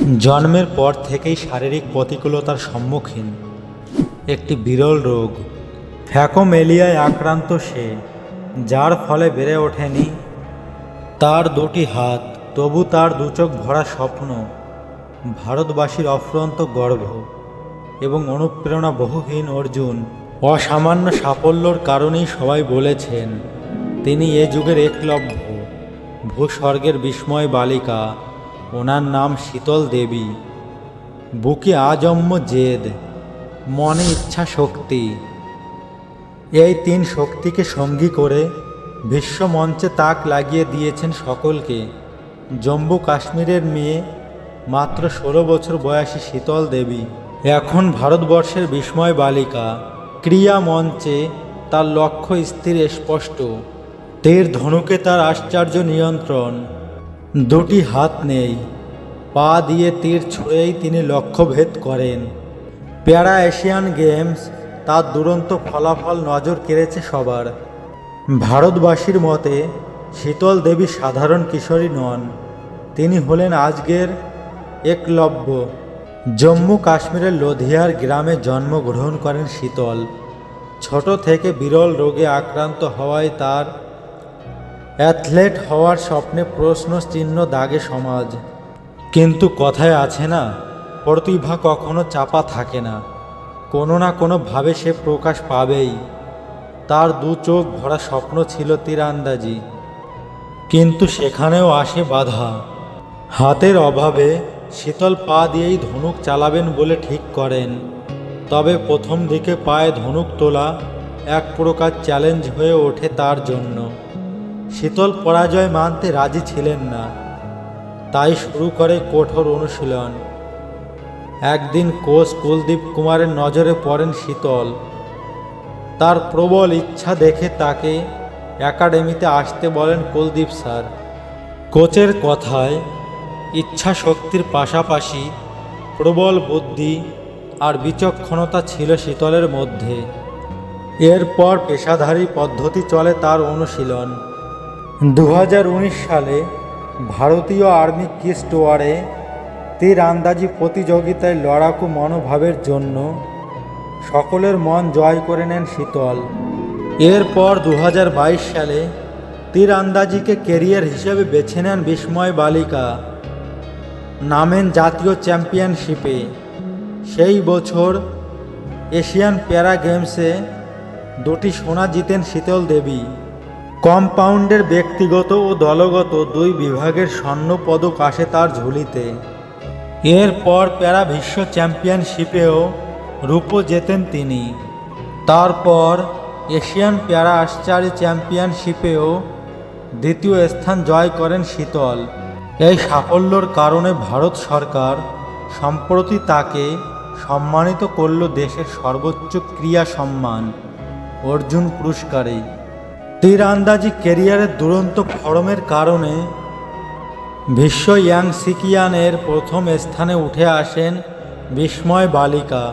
জন্মের পর থেকেই শারীরিক প্রতিকূলতার সম্মুখীন। একটি বিরল রোগ, ফ্যাকোমেলিয়ায় আক্রান্ত সে, যার ফলে বেড়ে ওঠেনি। তার দুটি হাত, তবু তার দুচোখ ভরা স্বপ্ন, ভারতবাসীর অফুরন্ত গর্ব এবং অনুপ্রেরণা বহুহীন অর্জুন। অসামান্য সাফল্যর কারণেই সবাই বলেছেন, তিনি এ যুগের একলব্য, ভূস্বর্গের বিস্ময় বালিকা। ওনার নাম শীতল দেবী। বুকে আজম্য জেদ, মনে ইচ্ছা শক্তি। এই তিন শক্তিকে সঙ্গী করে বিশ্বমঞ্চে তাক লাগিয়ে দিয়েছেন সকলকে। জম্মু কাশ্মীরের মেয়ে, মাত্র ষোলো বছর বয়সী শীতল দেবী। এখন ভারতবর্ষের বিস্ময় বালিকা। ক্রিয়া মঞ্চে তার লক্ষ্য স্থির স্পষ্ট। তীর ধনুকে তার আশ্চর্য নিয়ন্ত্রণ। দুটি হাত নেই। পা দিয়ে তীর ছুঁড়েই তিনি লক্ষ্যভেদ করেন। প্যারা এশিয়ান গেমস তার দুরন্ত ফলাফল নজর কেড়েছে সবার। ভারতবাসীর মতে, শীতল দেবী সাধারণ কিশোরী নন। তিনি হলেন আজকের একলব্য। জম্মু কাশ্মীরের লোধিয়ার গ্রামে জন্মগ্রহণ করেন শীতল। ছোট থেকে বিরল রোগে আক্রান্ত হওয়ায় তার অ্যাথলেট হওয়ার স্বপ্নে প্রশ্ন চিহ্ন দাগে সমাজ। কিন্তু কথায় আছে না, প্রতিভা কখনো চাপা থাকে না। কোনো না কোনোভাবে সে প্রকাশ পাবেই। তার দু চোখ ভরা স্বপ্ন ছিল তীরান্দাজি। কিন্তু সেখানেও আসে বাধা। হাতের অভাবে শীতল পা দিয়েই ধনুক চালাবেন বলে ঠিক করেন। তবে প্রথম দিকে পায়ে ধনুক তোলা এক প্রকার চ্যালেঞ্জ হয়ে ওঠে তার জন্য। শীতল পরাজয় মানতে রাজি ছিলেন না। তাই শুরু করে কঠোর অনুশীলন। একদিন কোচ কুলদীপ কুমারের নজরে পড়েন শীতল। তার প্রবল ইচ্ছা দেখে তাকে একাডেমিতে আসতে বলেন কুলদীপ স্যার। কোচের কথায় ইচ্ছা শক্তির পাশাপাশি প্রবল বুদ্ধি আর বিচক্ষণতা ছিল শীতলের মধ্যে। এরপর পেশাধারী পদ্ধতি চলে তার অনুশীলন। দু হাজার উনিশ সালে ভারতীয় আর্মি কিস্ট ওয়ারে তীর আন্দাজি প্রতিযোগিতায় লড়াকু মনোভাবের জন্য সকলের মন জয় করে নেন শীতল। এরপর দু হাজার বাইশ সালে তীর আন্দাজিকে কেরিয়ার হিসেবে বেছে নেন বিস্ময় বালিকা। নামেন জাতীয় চ্যাম্পিয়নশিপে। সেই বছর এশিয়ান প্যারা গেমসে দুটি সোনা জিতেন শীতল দেবী। কম্পাউন্ডের ব্যক্তিগত ও দলগত দুই বিভাগের স্বর্ণ পদক আসে তার ঝুলিতে। এরপর প্যারা বিশ্ব চ্যাম্পিয়নশিপেও রূপো জেতেন তিনি। তারপর এশিয়ান প্যারা আশ্চার্য চ্যাম্পিয়নশিপেও দ্বিতীয় স্থান জয় করেন শীতল। এই সাফল্যর কারণে ভারত সরকার সম্প্রতি তাকে সম্মানিত করল দেশের সর্বোচ্চ ক্রীড়া সম্মান অর্জুন পুরস্কারে। তীরআন্দাজি ক্যারিয়ারের দুরন্ত ফরমের কারণে বিশ্ব ইয়াং সিকিয়ানের প্রথম স্থানে উঠে আসেন বিস্ময় বালিকা।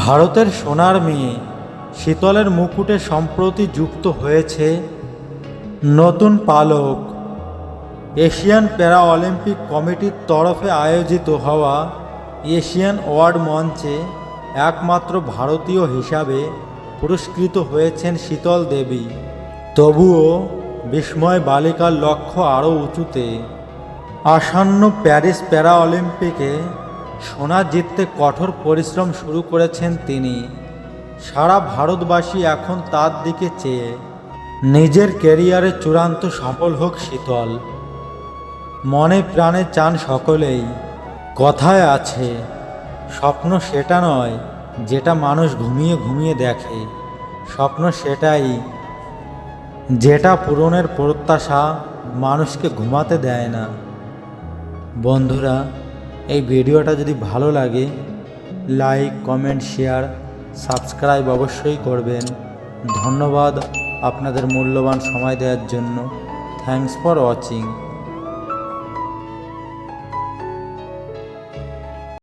ভারতের সোনার মেয়ে, শীতলের মুকুটে সম্প্রতি যুক্ত হয়েছে নতুন পালক। এশিয়ান প্যারা অলিম্পিক কমিটির তরফে আয়োজিত হওয়া এশিয়ান ওয়ার্ড মঞ্চে একমাত্র ভারতীয় হিসাবে পুরস্কৃত হয়েছেন শীতল দেবী। তবুও বিস্ময় বালিকার লক্ষ্য আরও উঁচুতে, আসন্ন প্যারিস প্যারা অলিম্পিকে সোনা জিততে কঠোর পরিশ্রম শুরু করেছেন তিনি। সারা ভারতবাসী এখন তার দিকে চেয়ে, নিজের ক্যারিয়ারে চূড়ান্ত সফল হোক শীতল। মনে প্রাণে চান সকলেই, কথায় আছে, স্বপ্ন সেটা নয় যেটা মানুষ ঘুমিয়ে ঘুমিয়ে দেখে, স্বপ্ন সেটাই যেটা পূরণের প্রত্যাশা মানুষকে ঘুমাতে দেয় না। বন্ধুরা, এই ভিডিওটা যদি ভালো লাগে, লাইক, কমেন্ট, শেয়ার, সাবস্ক্রাইব অবশ্যই করবেন। ধন্যবাদ আপনাদের মূল্যবান সময় দেওয়ার জন্য। Thanks for watching.